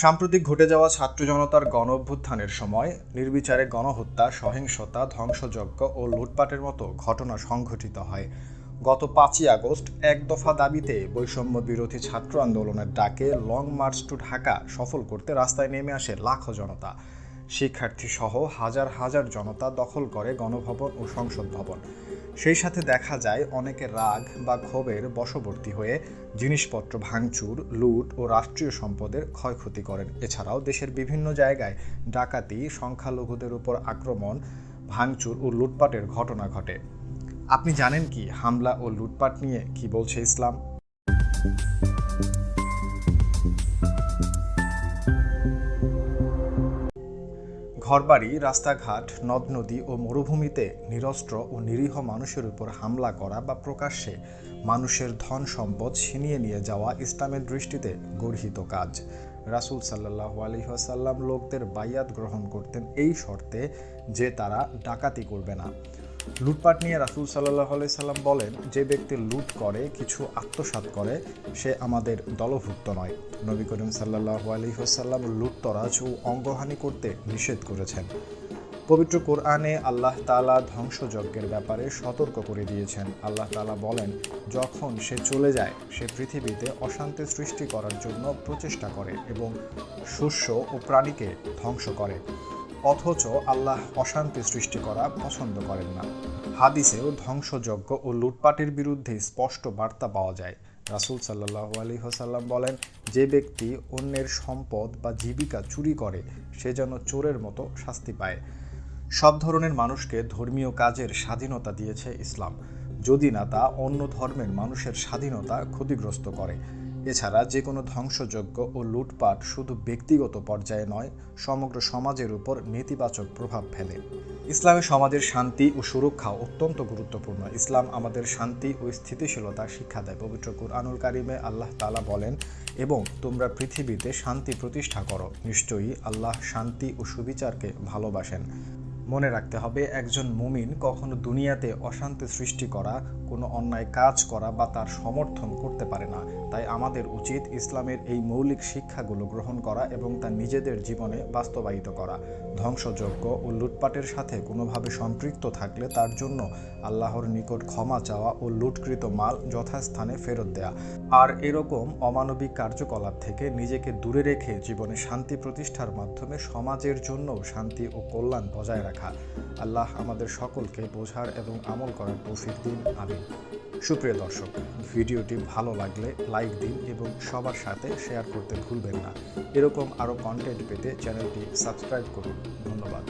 সাম্প্রতিক ঘটে যাওয়া ছাত্র জনতার গণ অভ্যুত্থানের সময় নির্বিচারে গণহত্যা, সহিংসতা, ধ্বংসযজ্ঞ ও লুটপাটের মতো ঘটনা সংঘটিত হয়। গত পাঁচই আগস্ট এক দফা দাবিতে বৈষম্য বিরোধী ছাত্র আন্দোলনের ডাকে লং মার্চ টু ঢাকা সফল করতে রাস্তায় নেমে আসে লাখো জনতা। শিক্ষার্থী সহ হাজার হাজার জনতা দখল করে গণভবন ও সংসদ ভবন। সেই সাথে দেখা যায় অনেকে রাগ বা ক্ষোভের বশবর্তী হয়ে জিনিসপত্র ভাঙচুর, লুট ও রাষ্ট্রীয় সম্পদের ক্ষয়ক্ষতি করেন। এছাড়াও দেশের বিভিন্ন জায়গায় ডাকাতি, সংখ্যালঘুদের উপর আক্রমণ, ভাঙচুর ও লুটপাটের ঘটনা ঘটে। আপনি জানেন কি হামলা ও লুটপাট নিয়ে কি বলছে ইসলাম? ঘরবাড়ি, রাস্তাঘাট, নদ নদী ও মরুভূমিতে নিরস্ত্র ও নিরীহ মানুষের উপর হামলা করা বা প্রকাশ্যে মানুষের ধন সম্পদ ছিনিয়ে নিয়ে যাওয়া ইসলামের দৃষ্টিতে গর্হিত কাজ। রাসুল সাল্লাহ আলহিহাসাল্লাম লোকদের বাইয়াত গ্রহণ করতেন এই শর্তে যে তারা ডাকাতি করবে না। লুটপাট নিয়ে রাসূল সাল্লাহ সাল্লাম বলেন, যে ব্যক্তি লুট করে, কিছু আত্মসাৎ করে, সে আমাদের দলভুক্ত নয়। নবী করিম সাল্লাহ আলী হোসাল্লাম লুটতরাজ ও অঙ্গহানি করতে নিষেধ করেছেন। পবিত্র কোরআনে আল্লাহ তালা ধ্বংসযজ্ঞের ব্যাপারে সতর্ক করে দিয়েছেন। আল্লাহ তালা বলেন, যখন সে চলে যায়, সে পৃথিবীতে অশান্তি সৃষ্টি করার জন্য প্রচেষ্টা করে এবং শস্য ও প্রাণীকে ধ্বংস করে। অথচ আল্লাহ অশান্তি সৃষ্টি করা পছন্দ করেন না। হাদিসেও ধ্বংসযজ্ঞ ও লুটপাটের বিরুদ্ধে স্পষ্ট বার্তা পাওয়া যায়। রাসূল সাল্লাহ আলী হোসাল্লাম বলেন, যে ব্যক্তি অন্যের সম্পদ বা জীবিকা চুরি করে, সে যেন চোরের মতো শাস্তি পায়। সব ধরনের মানুষকে ধর্মীয় কাজের স্বাধীনতা দিয়েছে ইসলাম। যদি না তা অন্য ধর্মের মানুষের স্বাধীনতা ক্ষতিগ্রস্ত করে। এছাড়া যে কোনো ধ্বংসযজ্ঞ ও লুটপাট শুধু ব্যক্তিগত পর্যায়ে নয়, সমগ্র সমাজের উপর নেতিবাচক প্রভাব ফেলে। ইসলামী সমাজের শান্তি ও সুরক্ষা অত্যন্ত গুরুত্বপূর্ণ। ইসলাম আমাদের শান্তি ও স্থিতিশীলতা, শিক্ষা দেয়। পবিত্র কুরআনুল কারিমে আল্লাহ তালা বলেন, এবং তোমরা পৃথিবীতে শান্তি প্রতিষ্ঠা করো। নিশ্চয়ই আল্লাহ শান্তি ও সুবিচারকে ভালোবাসেন। মনে রাখতে হবে, একজন মুমিন কখনো দুনিয়াতে অশান্তি সৃষ্টি করা, কোনো অন্যায় কাজ করা বা তার সমর্থন করতে পারে না। তাই আমাদের উচিত ইসলামের এই মৌলিক শিক্ষাগুলো গ্রহণ করা এবং তা নিজেদের জীবনে বাস্তবায়িত করা। ধ্বংসযজ্ঞ ও লুটপাটের সাথে কোনোভাবে সম্পৃক্ত থাকলে তার জন্য আল্লাহর নিকট ক্ষমা চাওয়া ও লুটকৃত মাল যথাস্থানে ফেরত দেয়া। আর এরকম অমানবিক কার্যকলাপ থেকে নিজেকে দূরে রেখে জীবনে শান্তি প্রতিষ্ঠার মাধ্যমে সমাজের জন্য শান্তি ও কল্যাণ বজায় রাখা আল্লাহ আমাদের সকলকে বোঝার এবং আমল করার তৌফিক দিন। আমিন। সুপ্রিয় দর্শক, ভিডিওটি ভালো লাগলে লাইক দিন এবং সবার সাথে শেয়ার করতে ভুলবেন না। এরকম আরও কন্টেন্ট পেতে চ্যানেলটি সাবস্ক্রাইব করুন। ধন্যবাদ।